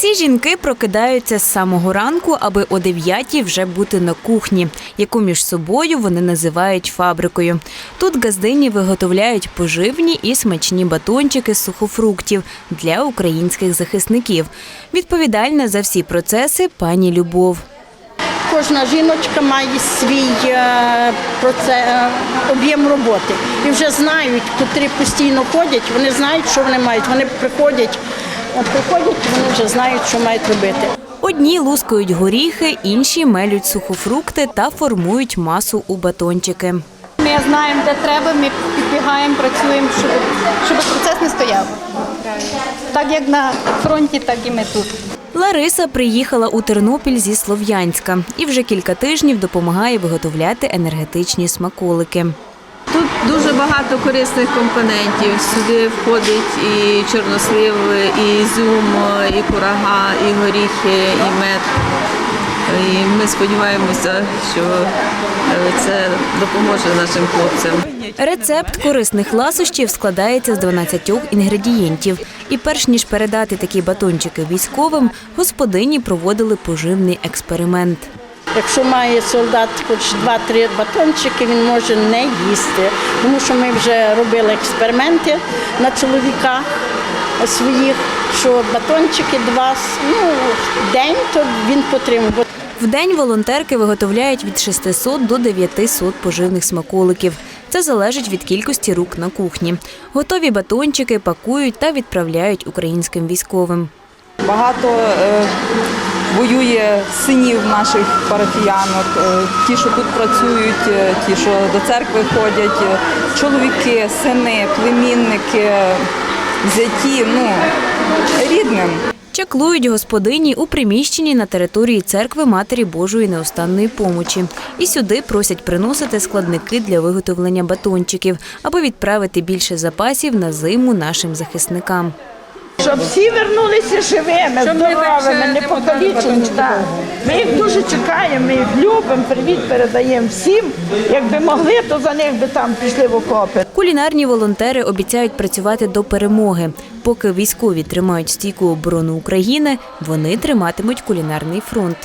Ці жінки прокидаються з самого ранку, аби о 9 вже бути на кухні, яку між собою вони називають фабрикою. Тут газдині виготовляють поживні і смачні батончики з сухофруктів для українських захисників. Відповідальна за всі процеси пані Любов. Кожна жіночка має свій е, проце- е, об'єм роботи. І вже знають, котрі постійно ходять, вони знають, що вони мають. Вони приходять, от приходять, вони вже знають, що мають робити. Одні лускають горіхи, інші мелють сухофрукти та формують масу у батончики. Ми знаємо, де треба, ми підбігаємо, працюємо, щоб, щоб процес не стояв. Так як на фронті, так і ми тут. Лариса приїхала у Тернопіль зі Слов'янська і вже кілька тижнів допомагає виготовляти енергетичні смаколики. Тут дуже багато корисних компонентів. Сюди входить і чорнослив, і ізюм, і курага, і горіхи, і мед. І ми сподіваємося, що е, це допоможе нашим хлопцям. Рецепт корисних ласощів складається з 12 інгредієнтів. І перш ніж передати такі батончики військовим, господині проводили поживний експеримент. Якщо має солдат хоч 2-3 батончики, він може не їсти. Тому що ми вже робили експерименти на чоловіках своїх, що батончики два ну, в день, то він потримує. В день волонтерки виготовляють від 600 до 900 поживних смаколиків. Це залежить від кількості рук на кухні. Готові батончики пакують та відправляють українським військовим. Багато е, воює синів наших парафіянок, е, ті, що тут працюють, е, ті, що до церкви ходять, е, чоловіки, сини, племінники, зяті, ну, рідним. Чаклують господині у приміщенні на території церкви Матері Божої неостанної помочі. І сюди просять приносити складники для виготовлення батончиків, аби відправити більше запасів на зиму нашим захисникам. Щоб всі вернулися живими, здоровими, не покалічені. Ми їх дуже чекаємо, ми їх любимо, привіт передаємо всім. Якби могли, то за них би там пішли в окопи. Кулінарні волонтери обіцяють працювати до перемоги. Поки військові тримають стійку оборону України, вони триматимуть кулінарний фронт.